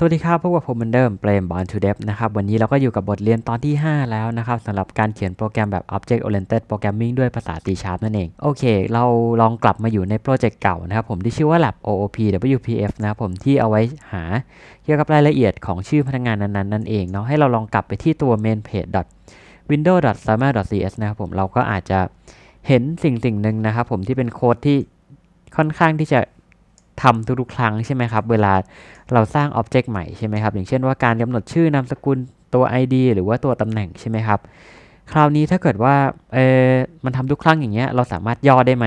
สวัสดีครับพบกับผมเหมือนเดิมเปรมบอลทูเดฟนะครับวันนี้เราก็อยู่กับบทเรียนตอนที่ 5 แล้วนะครับสำหรับการเขียนโปรแกรมแบบ Object Oriented Programming ด้วยภาษา C Sharp นั่นเอง โอเค เราลองกลับมาอยู่ในโปรเจกต์เก่านะครับผมที่ชื่อว่า Lab OOP WPF นะครับผมที่เอาไว้หาเกี่ยวกับรายละเอียดของชื่อพนักงานนั้นๆนั่นเองเนาะให้เราลองกลับไปที่ตัว main page windows.summer.cs นะครับผมเราก็อาจจะเห็นสิ่งสิ่งหนึ่งนะครับผมที่เป็นโค้ดที่ค่อนข้างที่จะ ทำทุกๆครั้งใช่ไหมครับ เวลาเราสร้างอ็อบเจกต์ใหม่ใช่ไหมครับ อย่างเช่นว่าการกำหนดชื่อนามสกุลตัว ID หรือว่าตัวตำแหน่งใช่ไหมครับ คราวนี้ถ้าเกิดว่าเออมันทำทุกครั้งอย่างเงี้ย เราสามารถย่อได้ไหม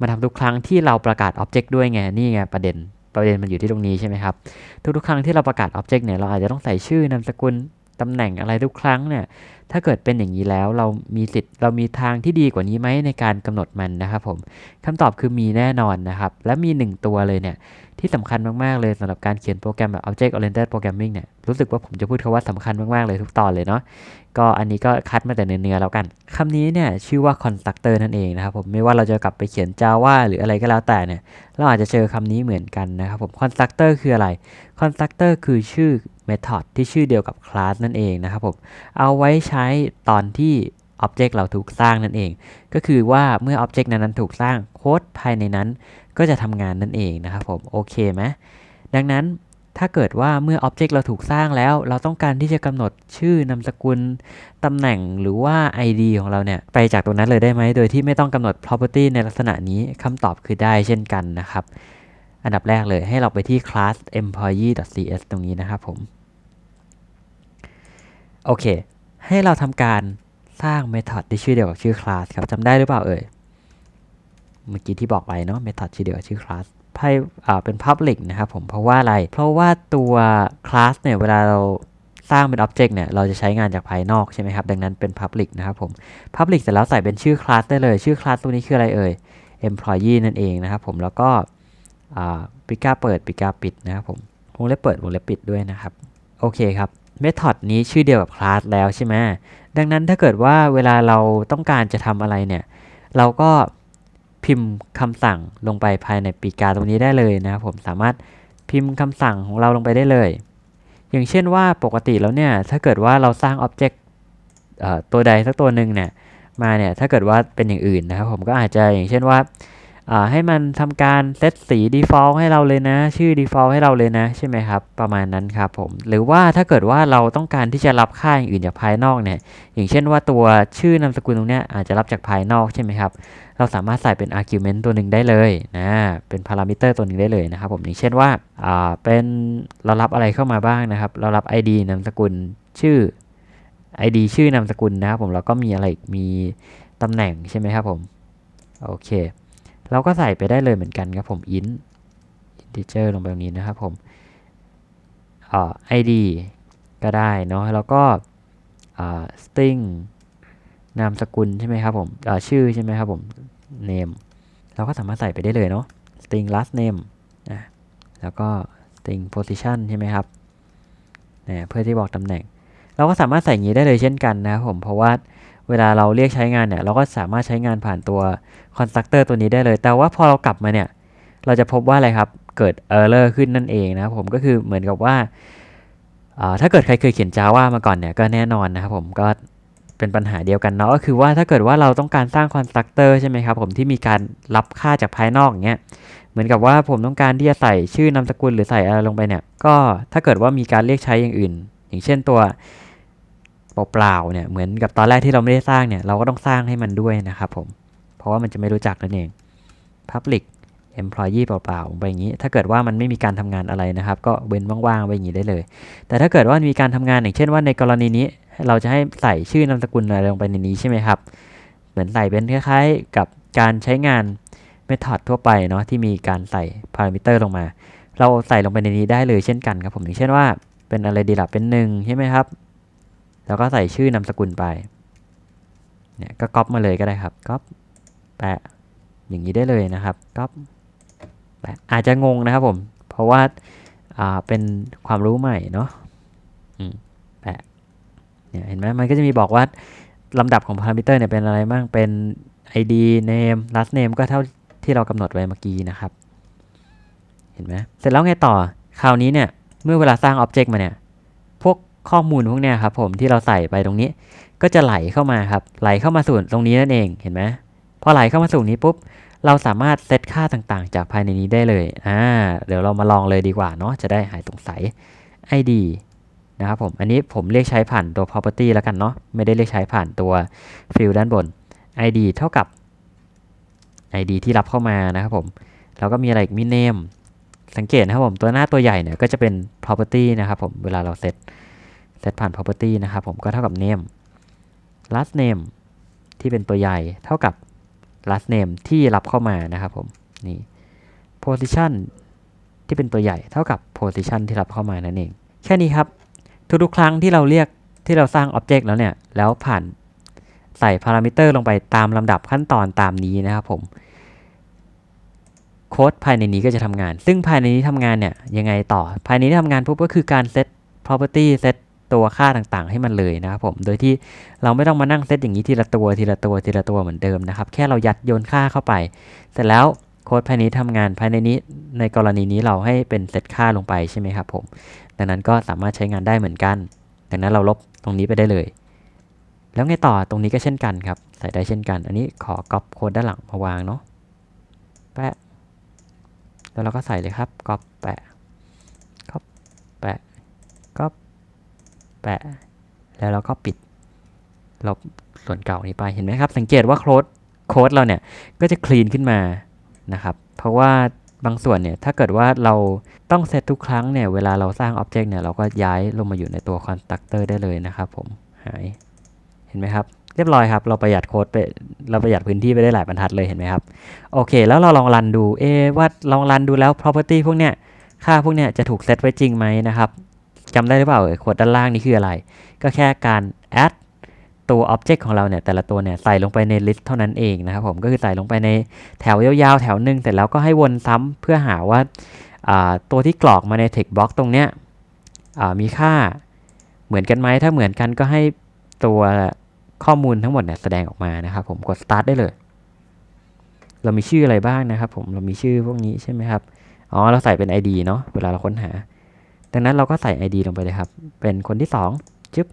มันทำทุกครั้งที่เราประกาศอ็อบเจกต์ด้วยไง นี่ไงประเด็นประเด็นมันอยู่ที่ตรงนี้ใช่ไหมครับ ทุกๆครั้งที่เราประกาศอ็อบเจกต์เนี่ย เราอาจจะต้องใส่ชื่อนามสกุล ตำแหน่งอะไรทุกครั้งเนี่ยถ้าเกิดเป็นอย่างนี้แล้วเรามีสิทธิ์เรามีทางที่ดีกว่านี้ไหมในการกำหนดมันนะครับผมคำตอบคือมีแน่นอนนะครับ และมี 1 ตัวเลยเนี่ย ที่สำคัญมาก ๆ เลยสำหรับการเขียนโปรแกรมแบบ Object Oriented Programming เนี่ยรู้สึกว่าผมจะพูดคาว่าสำคัญมาก ๆ เลยทุกตอนเลยเนาะก็อันนี้ก็คัดมาแต่เนื้อๆแล้วกันคำนี้เนี่ยชื่อว่า constructor นั่นเองนะครับผมไม่ว่าเราจะกลับไปเขียน Java หรืออะไรก็แล้วแต่เนี่ยเราอาจจะเจอคำนี้เหมือนกันนะครับผม constructor คืออะไร constructor คือชื่อ method ที่ชื่อเดียวกับ class นั่นเองนะครับผมเอาไว้ใช้ตอนที่ Object เราถูกสร้างนั่นเอง ก็คือว่าเมื่อ Object นั้นๆถูกสร้างโค้ดภายในนั้น ก็จะทำงานนั่นเองนะครับผมโอเคไหมดังนั้นถ้าเกิดว่าเมื่อ Object เราถูกสร้างแล้ว เราต้องการที่จะกำหนดชื่อนามสกุลตำแหน่งหรือว่า ID ของเราเนี่ย ไปจากตรงนั้นเลยได้ไหม โดยที่ไม่ต้องกำหนด property ในลักษณะนี้คำตอบคือได้เช่นกันนะครับ อันดับแรกเลยให้เราไปที่ class employee.cs ตรงนี้นะครับผม โอเค ให้เราทำการสร้าง method ที่ชื่อเดียวกับชื่อ class ครับจำได้หรือเปล่าเอ่ย เมื่อกี้ที่บอกไปเนาะ method ชื่อเดียวกับชื่อ class ไพ่อ่าเป็น public นะครับผม เพราะว่าอะไร เพราะว่าตัว class เนี่ย เวลาเราสร้างเป็น object เนี่ย เราจะใช้งานจากภายนอกใช่ไหมครับ ดังนั้นเป็น public นะครับผม public เสร็จแล้วใส่เป็นชื่อ class ได้เลย ชื่อ class ตัวนี้คืออะไรเอ่ย employee นั่นเองนะครับผม แล้วก็อ่าปิก้าเปิดปิก้าปิดนะครับผม วงเล็บเปิด วงเล็บปิดด้วยนะครับ โอเคครับ method นี้ชื่อเดียวกับ class แล้วใช่ไหมดังนั้นถ้าเกิดว่าเวลาเราต้องการจะทำอะไรเนี่ย เราก็ พิมพ์คำสั่งลงไปภายในปีกาตรงนี้ได้เลยนะครับผมสามารถพิมพ์คำสั่งของเราลงไปได้เลย อย่างเช่นว่าปกติแล้วเนี่ยถ้าเกิดว่าเราสร้างอ็อบเจกต์ตัวใดสักตัวหนึ่งเนี่ยมาเนี่ยถ้าเกิดว่าเป็นอย่างอื่นนะครับผมก็อาจจะอย่างเช่นว่าให้มันทำการเซตสี default ให้เราเลยนะ ชื่อ default ให้เราเลยนะ ใช่ไหมครับ ประมาณนั้นครับผม หรือว่าถ้าเกิดว่าเราต้องการที่จะรับค่าอย่างอื่นจากภายนอกเนี่ย อย่างเช่นว่าตัวชื่อนามสกุลตรงเนี้ยอาจจะรับจากภายนอกใช่ไหมครับ เราสามารถใส่เป็น argument ตัวหนึ่งได้เลยนะเป็น parameter ตัวหนึ่งได้เลยนะครับผมอย่างเช่นว่าอ่าเป็นเรารับอะไรเข้ามาบ้างนะครับ เรารับ id นามสกุลชื่อ id ชื่อนามสกุลนะครับผมแล้วก็มีอะไรมีตำแหน่งใช่ไหมครับผมโอเค เราก็ใส่ไปได้เลยเหมือนกันครับผม int integer ลงไปตรงนี้นะครับผมอ่า id ก็ได้เนาะแล้วก็อ่า string นามสกุลใช่ไหมครับผมอ่าชื่อใช่ไหมครับผม name เราก็สามารถใส่ไปได้เลยเนาะ string last name นะแล้วก็ string position ใช่ไหมครับนะเพื่อที่บอกตำแหน่ง เราก็สามารถใส่อย่างนี้ได้เลยเช่นกันนะครับผม เพราะว่าเวลาเราเรียกใช้งานเนี่ยเราก็สามารถใช้งานผ่านตัว constructor ตัวนี้ได้เลย แต่ว่าพอเรากลับมาเนี่ย เราจะพบว่าอะไรครับ เกิด error ขึ้นนั่นเองนะครับผม ก็คือเหมือนกับว่าถ้าเกิดใครเคยเขียน Java มาก่อนเนี่ยก็แน่นอนนะครับผมก็ เป็นปัญหาเดียวกันเนาะก็คือว่าถ้าเกิดว่าเราต้องการสร้าง constructor ใช่ไหมครับผมที่มีการรับค่าจากภายนอกอย่างเงี้ยเหมือนกับว่าผมต้องการที่จะใส่ชื่อนามสกุลหรือใส่อะไรลงไปเนี่ย ก็ถ้าเกิดว่ามีการเรียกใช้อย่างอื่น อย่างเช่นตัวเปล่าๆเนี่ยเหมือนกับตอนแรกที่เราไม่ได้สร้างเนี่ยเราก็ต้องสร้างให้มันด้วยนะครับผมเพราะว่ามันจะไม่รู้จักนั่นเอง public employee เปล่าๆไปอย่างนี้ ถ้าเกิดว่ามันไม่มีการทำงานอะไรนะครับ ก็เว้นว่างๆไว้อย่างนี้ได้เลย แต่ถ้าเกิดว่ามีการทำงานอย่างเช่นว่าในกรณีนี้ เราจะให้ใส่ชื่อนามสกุลอะไรลงไปในนี้ใช่ไหมครับ เหมือนใส่เป็นคล้ายๆกับการใช้งาน method ทั่วไปเนาะที่มีการใส่ parameter ลงมา เราใส่ลงไปในนี้ได้เลยเช่นกันครับผมอย่างเช่นว่าเป็นอะไรดีล่ะเป็นหนึ่งใช่ไหมครับ แล้วก็ใส่ชื่อนามสกุลไปเนี่ยก็ก๊อปมาเลยก็ได้ครับก๊อปแปะอย่างนี้ได้เลยนะครับก๊อปแปะอาจจะงงนะครับผม เพราะว่าอ่าเป็นความรู้ใหม่เนาะแปะ เนี่ยเห็นไหมมันก็จะมีบอกว่าลำดับของพารามิเตอร์เนี่ยเป็นอะไรบ้าง เป็น id name last name ก็เท่าที่เรากำหนดไว้เมื่อกี้นะครับ เห็นไหมเสร็จแล้วไงต่อ คราวนี้เนี่ย เมื่อเวลาสร้าง Object มาเนี่ย พวกข้อมูลพวกเนี้ยครับผมที่เราใส่ไปตรงนี้ ก็จะไหลเข้ามาครับ ไหลเข้ามาสู่ตรงนี้นั่นเอง เห็นไหมพอไหลเข้ามาสู่นี้ปุ๊บ เราสามารถเซตค่าต่างๆ จากภายในนี้ได้เลย อ่า เดี๋ยวเรามาลองเลยดีกว่าเนาะ จะได้หายสงสัย ID นะครับผม อันนี้ผมเรียกใช้ผ่านตัว property แล้วกันเนาะ ไม่ได้เรียกใช้ผ่านตัว field ด้านบน ID เท่ากับ ID ที่รับเข้ามานะครับผม แล้วก็มีอะไรอีกมี name สังเกตนะครับผมตัวหน้าตัวใหญ่เนี่ยก็จะเป็น property นะครับผม เวลาเราเซตเซตผ่าน property นะครับผม ก็เท่ากับ name last name ที่เป็นตัวใหญ่เท่ากับ last name ที่รับเข้ามานะครับผมนี่ position ที่เป็นตัวใหญ่เท่ากับ position ที่รับเข้ามานั่นเอง แค่นี้ครับ ทุกๆ ครั้งที่เราเรียกที่เราสร้าง object แล้วเนี่ย แล้วผ่านใส่พารามิเตอร์ลงไปตามลำดับขั้นตอนตามนี้นะครับผมโค้ดภายในนี้ก็จะทำงาน ซึ่งภายในนี้ทำงานเนี่ยยังไงต่อ ภายในนี้ทำงานปุ๊บก็คือการเซต property เซตตัวค่าต่างๆ ให้มันเลยนะครับผม โดยที่เราไม่ต้องมานั่งเซตอย่างนี้ทีละตัวทีละตัวทีละตัวเหมือนเดิมนะครับ แค่เรายัดโยนค่าเข้าไป เสร็จแล้วโค้ดภายในนี้ทำงานภายในนี้ในกรณีนี้เราให้เป็นเซตค่าลงไปใช่ไหมครับผม ดังนั้นก็สามารถใช้งานได้เหมือนกัน ดังนั้นเราลบตรงนี้ไปได้เลย แล้วไงต่อตรงนี้ก็เช่นกันครับ ใส่ได้เช่นกัน อันนี้ขอก๊อปโค้ดด้านหลังมาวางเนาะแปะแล้วเราก็ใส่เลยครับก๊อปแปะก๊อปแปะก๊อปแปะ แล้วเราก็ปิดลบส่วนเก่านี้ไปเห็นไหมครับ สังเกตว่าโค้ดโค้ดเราเนี่ยก็จะคลีนขึ้นมานะครับ เพราะว่า บางส่วนเนี่ยถ้าเกิดว่าเราต้องเซตทุกครั้งเนี่ยเวลาเราสร้างอ็อบเจกต์เนี่ยเราก็ย้ายลงมาอยู่ในตัวคอนสตรักเตอร์ได้เลยนะครับผมหายเห็นไหมครับเรียบร้อยครับ เราประหยัดโค้ดไปเราประหยัดพื้นที่ไปได้หลายบรรทัดเลยเห็นไหมครับ โอเค แล้วเราลองรันดูเอว่าลองรันดูแล้ว property พวกเนี้ยค่าพวกเนี้ยจะถูกเซตไว้จริงไหมนะครับจำได้หรือเปล่าเอ่ยโค้ดด้านล่างนี่คืออะไร ก็แค่การ add ตัว object ของเราเนี่ยแต่ละตัวเนี่ยใส่ลงไปใน list เท่านั้นเองนะครับผมก็คือใส่ลงไปในแถวยาวๆ แถวหนึ่งเสร็จแล้วก็ให้วนซ้ำเพื่อหาว่าาตัวที่กรอกมาใน text box ตรงเนี้ยมีค่าเหมือนกันไหมถ้าเหมือนกันก็ให้ตัวข้อมูลทั้งหมดเนี่ยแสดงออกมานะครับผมกด start ได้เลย เรามีชื่ออะไรบ้างนะครับผมเรามีชื่อพวกนี้ใช่ไหมครับอ๋อเราใส่เป็น ID เนาะเวลาเราค้นหา ดังนั้นเราก็ใส่ ID ลงไปเลยครับ เป็นคนที่2จึ๊บ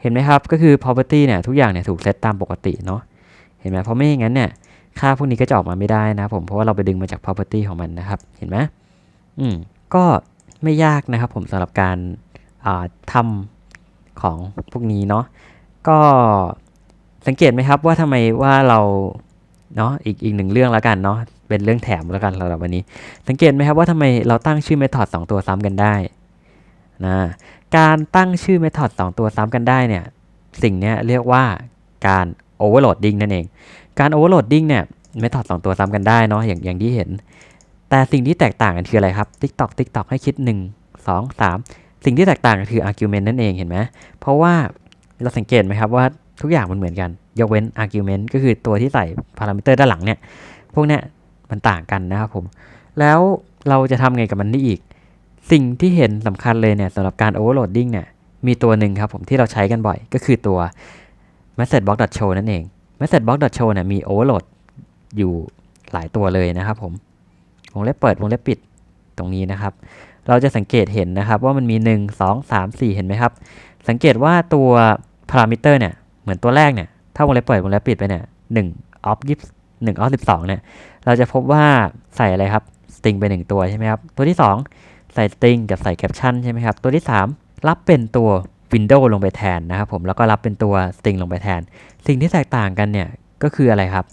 เห็นไหมครับ ก็คือ property เนี่ยทุกอย่างเนี่ยถูกเซตตามปกติเนาะ เห็นไหมเพราะไม่อย่างนั้นเนี่ยค่าพวกนี้ก็จะออกมาไม่ได้นะผม เพราะว่าเราไปดึงมาจาก property ของมันนะครับ เห็นไหมอืม ก็ไม่ยากนะครับผมสำหรับการาทำของพวกนี้เนาะ ก็สังเกตไหมครับว่าทำไมว่าเราเนาะอีกอีกหนึ่งเรื่องแล้วกันเนาะเป็นเรื่องแถมแล้วกันสำหรับวันนี้ สังเกตไหมครับว่าทำไมเราตั้งชื่อ method สองตัวซ้ำกันได้นะ การตั้งชื่อ method สองตัวซ้ำกันได้เนี่ย สิ่งนี้เรียกว่าการ overloading นั่นเอง การ overloading เนี่ย method สองตัวซ้ำกันได้เนาะอย่างอย่างที่เห็น แต่สิ่งที่แตกต่างกันคืออะไรครับ TikTok TikTok ให้คิด 1 2 3 สิ่งที่แตกต่างกันคือ argument นั่นเองเห็นไหมเพราะว่าเราสังเกตไหมครับว่าทุกอย่างมันเหมือนกัน ยกเว้น argument ก็คือตัวที่ใส่ parameter ด้านหลังเนี่ย พวกเนี้ยมันต่างกันนะครับผม แล้วเราจะทำไงกับมันได้อีก สิ่งที่เห็นสำคัญเลยเนี่ยสำหรับการ overloading เนี่ยมีตัวหนึ่งครับผมที่เราใช้กันบ่อย ก็คือตัว message box show นั่นเอง message box show เนี่ยมี overload อยู่หลายตัวเลยนะครับผมวงเล็บเปิดวงเล็บปิดตรงนี้นะครับ เราจะสังเกตเห็นนะครับว่ามันมี 1 2 3 4 เห็นไหมครับ สังเกตว่าตัว parameter เนี่ยเหมือนตัวแรกเนี่ยถ้าวงเล็บเปิดวงเล็บปิดไปเนี่ย1 off 20 1 off 12เนี่ยเราจะพบว่าใส่อะไรครับ string ไป 1 ตัวใช่ไหมครับ ตัวที่ 2 ใส่ string กับใส่ caption ใช่ไหมครับ ตัวที่ 3 รับเป็นตัว window ลงไปแทนนะครับผมแล้วก็รับเป็นตัว string ลงไปแทน สิ่งที่แตกต่างกันเนี่ยก็คืออะไรครับ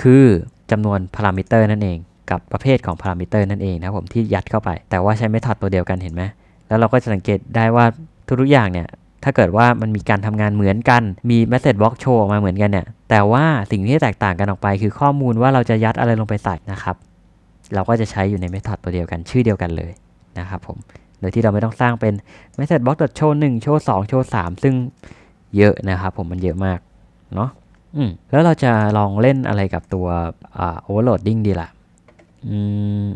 คือจำนวน parameter นั่นเอง กับประเภทของ parameter นั่นเองนะครับผมที่ยัดเข้าไป แต่ว่าใช้ method ตัวเดียวกันเห็นไหมแล้วเราก็จะสังเกตได้ว่าทุกๆอย่างเนี่ยถ้าเกิดว่ามันมีการทำงานเหมือนกัน มี message box show ออกมาเหมือนกันเนี่ย แต่ว่าสิ่งที่แตกต่างกันออกไป คือข้อมูลว่าเราจะยัดอะไรลงไปใส่นะครับ เราก็จะใช้อยู่ใน method ตัวเดียวกัน ชื่อเดียวกันเลย นะครับผม โดยที่เราไม่ต้องสร้างเป็น message box show 1 show 2 show 3 ซึ่งเยอะนะครับผมมันเยอะมากเนาะอืมแล้วเราจะลองเล่นอะไรกับตัวอ่า overloading ดีล่ะอืม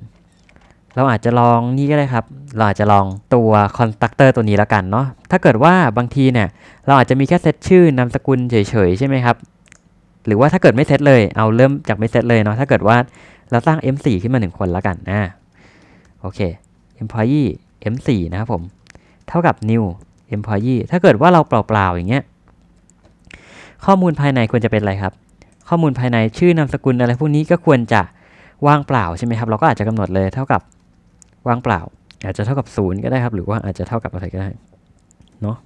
เราอาจจะลองนี่ก็ได้ครับ เราอาจจะลองตัว constructor ตัวนี้แล้วกันเนาะ ถ้าเกิดว่าบางทีเนี่ย เราอาจจะมีแค่เซตชื่อนามสกุลเฉยๆ ใช่ไหมครับ หรือว่าถ้าเกิดไม่เซตเลย เอาเริ่มจากไม่เซตเลยเนาะ ถ้าเกิดว่าเราสร้าง M4 ขึ้นมาหนึ่งคนแล้วกัน อ่า โอเค employee M4 นะครับผม เท่ากับ new employee ถ้าเกิดว่าเราเปล่าๆอย่างเงี้ย ข้อมูลภายในควรจะเป็นอะไรครับ ข้อมูลภายในชื่อนามสกุลอะไรพวกนี้ก็ควรจะว่างเปล่าใช่ไหมครับ เราก็อาจจะกำหนดเลยเท่ากับว่างเปล่า อาจจะเท่ากับศูนย์ก็ได้ครับ หรือว่าอาจจะเท่ากับอะไรก็ได้เนาะ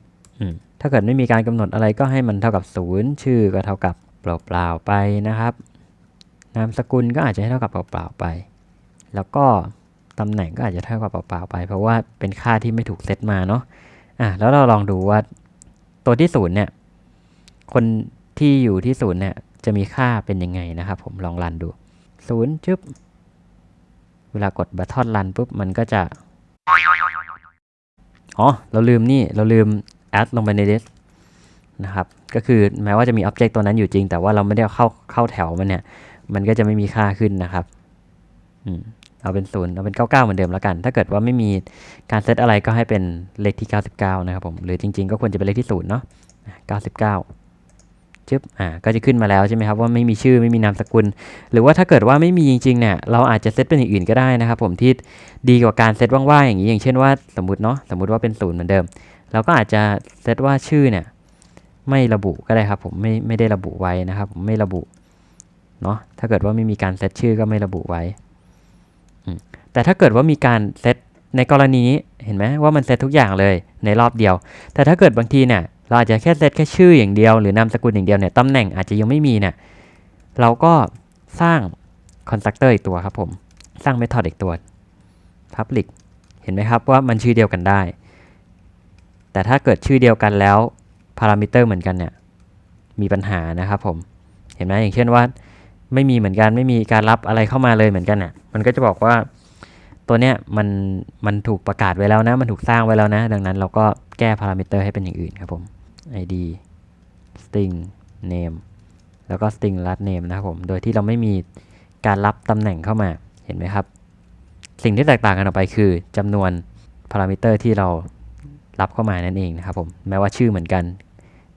ถ้าเกิดไม่มีการกำหนดอะไรก็ให้มันเท่ากับศูนย์ชื่อก็เท่ากับเปล่าๆไปนะครับ นามสกุลก็อาจจะให้เท่ากับเปล่าๆไป แล้วก็ ตำแหน่งก็อาจจะเท่ากับเปล่าๆไป เพราะว่าเป็นค่าที่ไม่ถูกเซตมาเนาะอะแล้วเราลองดูว่าตัวที่ศูนย์เนี่ย คนที่อยู่ที่ศูนย์เนี่ยจะมีค่าเป็นยังไงนะครับ ผมลองรันดูศูนย์จึ๊บเวลากดบัตทอนรันปุ๊บมันก็จะ อ๋อ เราลืมนี่เราลืม add ลงไปใน list นะครับ ก็คือแม้ว่าจะมี object ตัวนั้นอยู่จริง แต่ว่าเราไม่ได้เอาเข้าเข้าแถวมันเนี่ย มันก็จะไม่มีค่าขึ้นนะครับ อืม เอาเป็นศูนย์เอาเป็น 99 เหมือนเดิมแล้วกัน ถ้าเกิดว่าไม่มีการเซตอะไรก็ให้เป็นเลขที่ 99 นะครับผมหรือจริง ๆ ก็ควรจะเป็นเลขที่ศูนย์เนาะ99จึ๊บอ่าก็จะขึ้นมาแล้วใช่ไหมครับว่าไม่มีชื่อไม่มีนามสกุล หรือว่าถ้าเกิดว่าไม่มีจริงๆเนี่ยเราอาจจะเซตเป็นอย่างอื่นก็ได้นะครับผมที่ดีกว่าการเซตว่างๆอย่างนี้อย่างเช่นว่าสมมติเนาะสมมติว่าเป็นศูนย์เหมือนเดิมเราก็อาจจะเซตว่าชื่อเนี่ยไม่ระบุก็ได้ครับผมไม่ไม่ได้ระบุไว้นะครับผมไม่ระบุเนาะถ้าเกิดว่าไม่มีการเซตชื่อก็ไม่ระบุไว้ แต่ถ้าเกิดว่ามีการเซตในกรณีนี้เห็นไหมว่ามันเซตทุกอย่างเลยในรอบเดียว แต่ถ้าเกิดบางทีเนี่ยเราอาจจะแค่เซตแค่ชื่ออย่างเดียวหรือนามสกุลอย่างเดียวเนี่ยตำแหน่งอาจจะยังไม่มีเนี่ยเราก็สร้างคอนสตรักเตอร์อีกตัวครับผม สร้างเมธอดอีกตัว public เห็นไหมครับว่ามันชื่อเดียวกันได้ แต่ถ้าเกิดชื่อเดียวกันแล้วพารามิเตอร์เหมือนกันเนี่ยมีปัญหานะครับผม เห็นไหมอย่างเช่นว่า ไม่มีเหมือนกันไม่มีการรับอะไรเข้ามาเลยเหมือนกันเนี่ยมันก็จะบอกว่าตัวเนี้ยมันมันถูกประกาศไว้แล้วนะ มันถูกสร้างไว้แล้วนะ ดังนั้นเราก็แก้พารามิเตอร์ให้เป็นอย่างอื่นครับผม id string name แล้วก็ string last name นะครับผม โดยที่เราไม่มีการรับตำแหน่งเข้ามาเห็นไหมครับ สิ่งที่แตกต่างกันออกไปคือจำนวนพารามิเตอร์ที่เรารับเข้ามานั่นเองนะครับผมแม้ว่าชื่อเหมือนกัน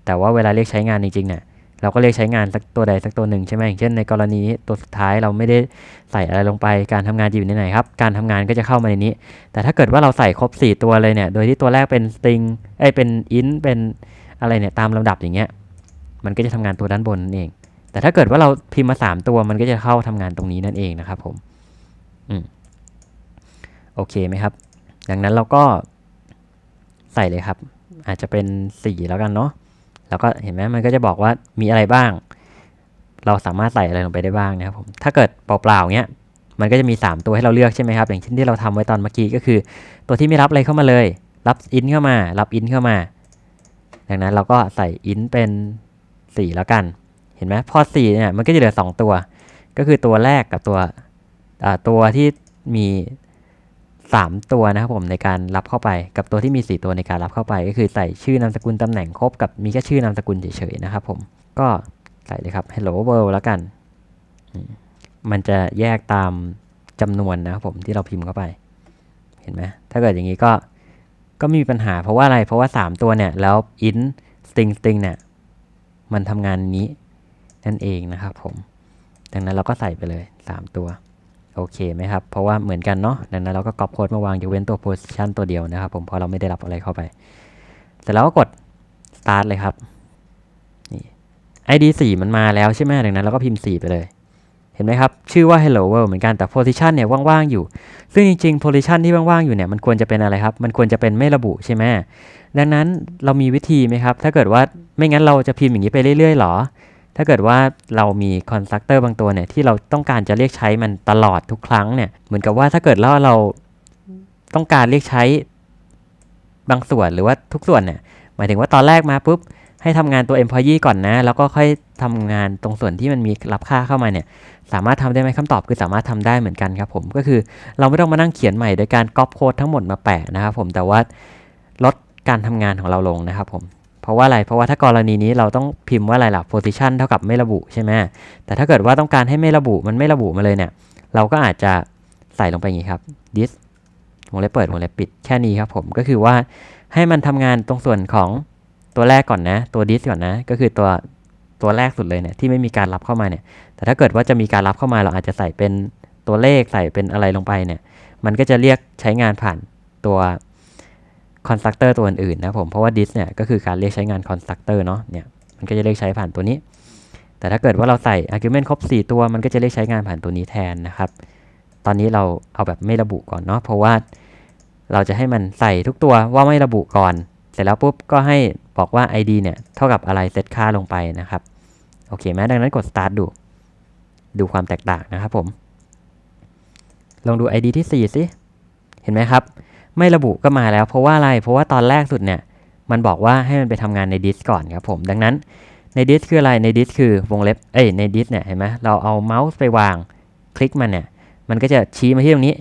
แต่ว่าเวลาเรียกใช้งานจริงๆเนี่ย เราก็เรียกใช้งานสักตัวใดสักตัวหนึ่งใช่ไหมอย่างเช่นในกรณีตัวสุดท้ายเราไม่ได้ใส่อะไรลงไป การทำงานจะอยู่ในไหนครับ การทำงานก็จะเข้ามาในนี้ แต่ถ้าเกิดว่าเราใส่ครบ 4 ตัวเลยเนี่ย โดยที่ตัวแรกเป็น string เอ้ยเป็น int เป็นอะไรเนี่ยตามลำดับอย่างเงี้ย มันก็จะทำงานตัวด้านบนนั่นเอง แต่ถ้าเกิดว่าเราพิมพ์มา 3 ตัวมันก็จะเข้าทำงานตรงนี้นั่นเองนะครับผม อืม โอเคไหมครับ ดังนั้นเราก็ใส่เลยครับ อาจจะเป็น 4 แล้วกันเนาะ แล้วก็เห็นไหมมันก็จะบอกว่ามีอะไรบ้าง เราสามารถใส่อะไรลงไปได้บ้างนะครับผมถ้าเกิดเปล่าๆเงี้ยมันก็จะมี 3 ตัวให้เราเลือกใช่ไหมครับ อย่างเช่นที่เราทำไว้ตอนเมื่อกี้ก็คือ ตัวที่ไม่รับอะไรเข้ามาเลย รับอินเข้ามา รับอินเข้ามา ดังนั้นเราก็ใส่อินเป็น4แล้วกัน เห็นไหมพอ4เนี่ยมันก็จะเหลือ 2 ตัว ก็คือตัวแรกกับตัวตัวที่มี 3 ตัวนะครับผมในการรับเข้าไป กับตัวที่มี 4 ตัวในการรับเข้าไป ก็คือใส่ชื่อนามสกุลตำแหน่งครบกับมีแค่ชื่อนามสกุลเฉยๆนะครับผมก็ใส่เลยครับ hello world แล้วกัน มันจะแยกตามจำนวนนะครับผมที่เราพิมพ์เข้าไป เห็นไหมถ้าเกิดอย่างนี้ก็ก็ไม่มีปัญหาเพราะว่าอะไรเพราะว่า 3 ตัวเนี่ย แล้ว int string string เนี่ยมันทำงานนี้นั่นเองนะครับผม ดังนั้นเราก็ใส่ไปเลย 3 ตัว โอเคไหมครับ เพราะว่าเหมือนกันเนาะดังนั้นเราก็ copy code มาวางยกเว้นตัว position ตัวเดียวนะครับผมเพราะเราไม่ได้รับอะไรเข้าไปเสร็จแล้วก็กด start เลยครับนี่ id 4 มันมาแล้วใช่ไหมดังนั้นเราก็พิมพ์ 4 ไปเลย เห็นไหมครับ ชื่อว่า hello world เหมือนกันแต่ position เนี่ยว่างๆอยู่ ซึ่งจริงๆ position ที่ว่างๆอยู่เนี่ยมันควรจะเป็นอะไรครับ มันควรจะเป็นไม่ระบุใช่ไหมดังนั้นเรามีวิธีไหมครับ ถ้าเกิดว่าไม่งั้นเราจะพิมพ์อย่างนี้ไปเรื่อยๆหรอ ถ้าเกิดว่าเรามีคอนสตรักเตอร์บางตัวเนี่ยที่เราต้องการจะเรียกใช้มันตลอดทุกครั้งเนี่ยเหมือนกับว่าถ้าเกิดเราเราต้องการเรียกใช้บางส่วนหรือว่าทุกส่วนเนี่ยหมายถึงว่าตอนแรกมาปุ๊บให้ทำงานตัว employee ก่อนนะ แล้วก็ค่อยทำงานตรงส่วนที่มันมีรับค่าเข้ามาเนี่ยสามารถทำได้ไหมคำตอบคือสามารถทำได้เหมือนกันครับผมก็คือเราไม่ต้องมานั่งเขียนใหม่โดยการก๊อปโค้ดทั้งหมดมาแปะนะครับผมแต่ว่าลดการทำงานของเราลงนะครับผม เพราะว่าอะไร เพราะว่าถ้ากรณีนี้เราต้องพิมพ์ว่าอะไรล่ะ position เท่ากับไม่ระบุใช่ไหมแต่ถ้าเกิดว่าต้องการให้ไม่ระบุมันไม่ระบุมาเลยเนี่ย เราก็อาจจะใส่ลงไปอย่างนี้ครับ this วงเล็บเปิดวงเล็บปิดแค่นี้ครับผมก็คือว่าให้มันทำงานตรงส่วนของตัวแรกก่อนนะ ตัว this ก่อนนะ ก็คือตัวตัวแรกสุดเลยเนี่ยที่ไม่มีการรับเข้ามาเนี่ย แต่ถ้าเกิดว่าจะมีการรับเข้ามาเราอาจจะใส่เป็นตัวเลขใส่เป็นอะไรลงไปเนี่ย มันก็จะเรียกใช้งานผ่านตัว constructor ตัวอื่นๆนะผมเพราะว่า this เนี่ยก็คือการเรียกใช้งาน constructor เนาะเนี่ยมันก็จะเรียกใช้ผ่านตัวนี้ แต่ถ้าเกิดว่าเราใส่ argument ครบ 4 ตัวมันก็จะเรียกใช้งานผ่านตัวนี้แทนนะครับ ตอนนี้เราเอาแบบไม่ระบุก่อนเนาะเพราะว่าเราจะให้มันใส่ทุกตัวว่าไม่ระบุก่อน เสร็จแล้วปุ๊บก็ให้บอกว่า id เนี่ยเท่ากับอะไรเซตค่าลงไปนะครับโอเคไหมดังนั้นกด start ดู ดูความแตกต่างนะครับผม ลองดู id ที่4สิเห็นไหมครับ ไม่ระบุก็มาแล้ว เพราะว่าอะไร เพราะว่าตอนแรกสุดเนี่ย มันบอกว่าให้มันไปทำงานในดิสก่อนครับผม ดังนั้นในดิสคืออะไร ในดิสคือวงเล็บ เอ้ย ในดิสเนี่ยเห็นไหมเราเอาเมาส์ไปวาง คลิกมันเนี่ย มันก็จะชี้มาที่ตรงนี้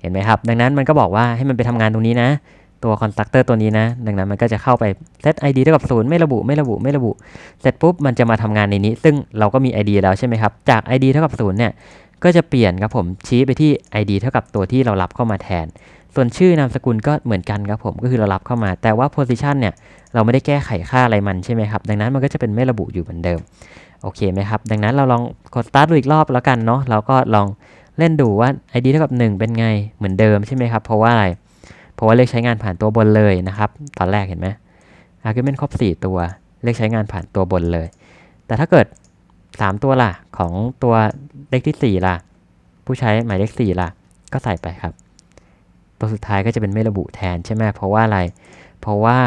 เห็นไหมครับ ดังนั้นมันก็บอกว่าให้มันไปทำงานตรงนี้นะ ตัวคอนสตรักเตอร์ตัวนี้นะ ดังนั้นมันก็จะเข้าไป set id เท่ากับศูนย์ไม่ระบุ ไม่ระบุ ไม่ระบุ เสร็จปุ๊บ มันจะมาทำงานในนี้ ซึ่งเราก็มี id แล้วใช่ไหมครับ จาก id เท่ากับศูนย์เนี่ย ก็จะเปลี่ยนครับผม ชี้ไปที่ id เท่ากับตัวที่เรารับเข้ามาแทน ส่วนชื่อนามสกุลก็เหมือนกันครับผมก็คือเรารับเข้ามา แต่ว่า position เนี่ยเราไม่ได้แก้ไขค่าอะไรมันใช่ไหมครับ ดังนั้นมันก็จะเป็นไม่ระบุอยู่เหมือนเดิม โอเคไหมครับ ดังนั้นเราลองกด start ดูอีกรอบแล้วกันเนาะเราก็ลองเล่นดูว่า id เท่ากับ 1 เป็นไงเหมือนเดิมใช่ไหมครับ เพราะว่าอะไรเพราะว่าเรียกใช้งานผ่านตัวบนเลยนะครับ ตอนแรกเห็นไหม argument ครบ 4 ตัวเรียกใช้งานผ่านตัวบนเลย แต่ถ้าเกิด 3 ตัวล่ะของตัวเลขที่ 4 ล่ะ ผู้ใช้หมายเลข4ล่ะ ก็ใส่ไปครับ ตัวสุดท้ายก็จะเป็นไม่ระบุแทนใช่ไหมเพราะว่าอะไร เพราะว่า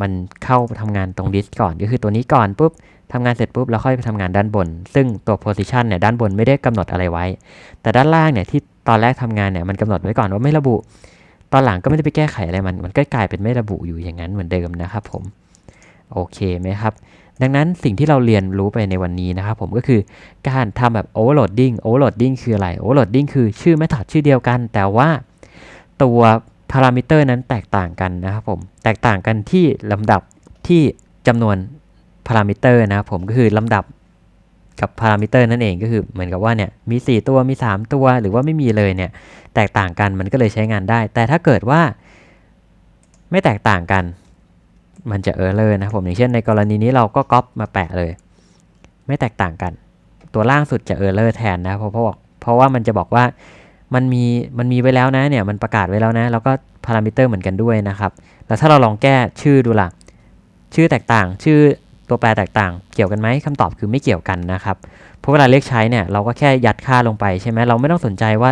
มันเข้าทำงานตรง disk ก่อนก็คือตัวนี้ก่อนปุ๊บทำงานเสร็จปุ๊บแล้วค่อยไปทำงานด้านบน ซึ่งตัว position เนี่ยด้านบนไม่ได้กำหนดอะไรไว้ แต่ด้านล่างเนี่ยที่ตอนแรกทำงานเนี่ยมันกำหนดไว้ก่อนว่าไม่ระบุ ตอนหลังก็ไม่ได้ไปแก้ไขอะไรมัน มันก็กลายเป็นไม่ระบุอยู่อย่างนั้นเหมือนเดิมนะครับผม โอเคไหมครับ ดังนั้นสิ่งที่เราเรียนรู้ไปในวันนี้นะครับผมก็คือการทำแบบ overloading overloading คืออะไร overloading คือชื่อ method ชื่อเดียวกัน แต่ว่า ตัวพารามิเตอร์นั้นแตกต่างกันนะครับผม แตกต่างกันที่ลำดับที่จำนวนพารามิเตอร์นะครับผมก็คือลำดับกับพารามิเตอร์นั่นเองก็คือเหมือนกับว่าเนี่ยมี 4 ตัวมี 3 ตัวหรือว่าไม่มีเลยเนี่ยแตกต่างกันมันก็เลยใช้งานได้ แต่ถ้าเกิดว่าไม่แตกต่างกัน มันจะเออเลอร์นะครับผมอย่างเช่นในกรณีนี้เราก็ก๊อปมาแปะเลย ไม่แตกต่างกัน ตัวล่างสุดจะเออเลอร์แทนนะเพราะเพราเพราะว่ามันจะบอกว่า มันมีมันมีไว้แล้วนะเนี่ยมันประกาศไว้แล้วนะ แล้วก็พารามิเตอร์เหมือนกันด้วยนะครับแล้วถ้าเราลองแก้ชื่อดูล่ะ ชื่อแตกต่างชื่อตัวแปรแตกต่าง เกี่ยวกันไหมคำตอบคือไม่เกี่ยวกันนะครับเพราะเวลาเรียกใช้เนี่ยเราก็แค่ยัดค่าลงไปใช่ไหมเราไม่ต้องสนใจว่า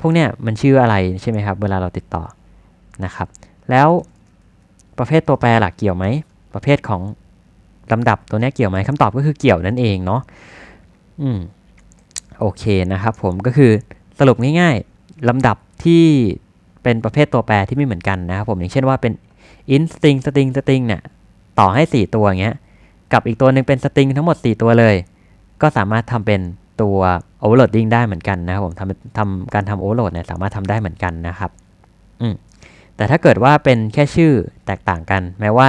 พวกเนี้ยมันชื่ออะไรใช่ไหมครับ เวลาเราติดต่อนะครับ แล้วประเภทตัวแปรหลักเกี่ยวไหมประเภทของลำดับตัวนี้เกี่ยวไหมคำตอบก็คือเกี่ยวนั่นเองเนาะอืมโอเคนะครับผมก็คือ สรุปง่ายๆลำดับที่เป็นประเภทตัวแปรที่ไม่เหมือนกันนะครับผมอย่างเช่นว่าเป็น in string string string เนี่ยต่อให้ 4 ตัวอย่างเงี้ยกับอีกตัวหนึ่งเป็น string ทั้งหมด 4 ตัวเลย ก็สามารถทำเป็นตัว overloading ได้เหมือนกันนะครับผมทำทำการทำ overload เนี่ยสามารถทำได้เหมือนกันนะครับอืมแต่ถ้าเกิดว่าเป็นแค่ชื่อแตกต่างกัน แม้ว่า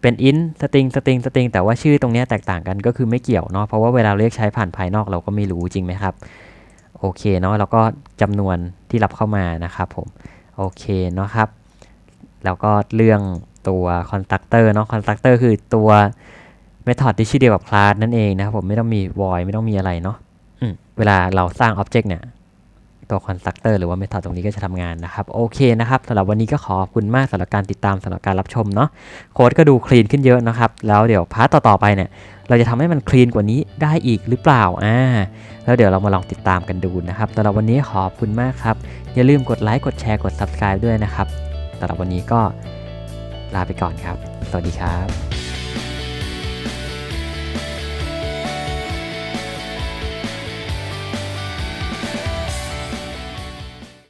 เป็น int string string string แต่ว่าชื่อตรงนี้แตกต่างกันก็คือไม่เกี่ยวเนาะเพราะว่าเวลาเรียกใช้ผ่านภายนอกเราก็ไม่รู้จริงไหมครับ โอเคเนาะแล้วก็จำนวนที่รับเข้ามานะครับผมโอเคเนาะครับแล้วก็เรื่องตัวคอนแทคเตอร์เนาะคอนแทคเตอร์คือตัวเมธอดที่ชื่อเดียวกับคลาสนั่นเองนะครับผมไม่ต้องมี void ไม่ต้องมีอะไรเนาะเวลาเราสร้างอ็อบเจกต์เนี่ย ตัว constructor หรือว่า method ตรงนี้ก็จะทำงานนะครับ โอเคนะครับสำหรับวันนี้ก็ขอบคุณมากสำหรับการติดตามสำหรับการรับชมเนาะโค้ดก็ดูคลีนขึ้นเยอะนะครับ แล้วเดี๋ยวพาร์ตต่อๆไปเนี่ย เราจะทำให้มันคลีนกว่านี้ได้อีกหรือเปล่าอ่าแล้วเดี๋ยวเรามาลองติดตามกันดูนะครับสำหรับวันนี้ขอบคุณมากครับอย่าลืมกดไลค์กดแชร์กด subscribe ด้วยนะครับสำหรับวันนี้ก็ลาไปก่อนครับ สวัสดีครับ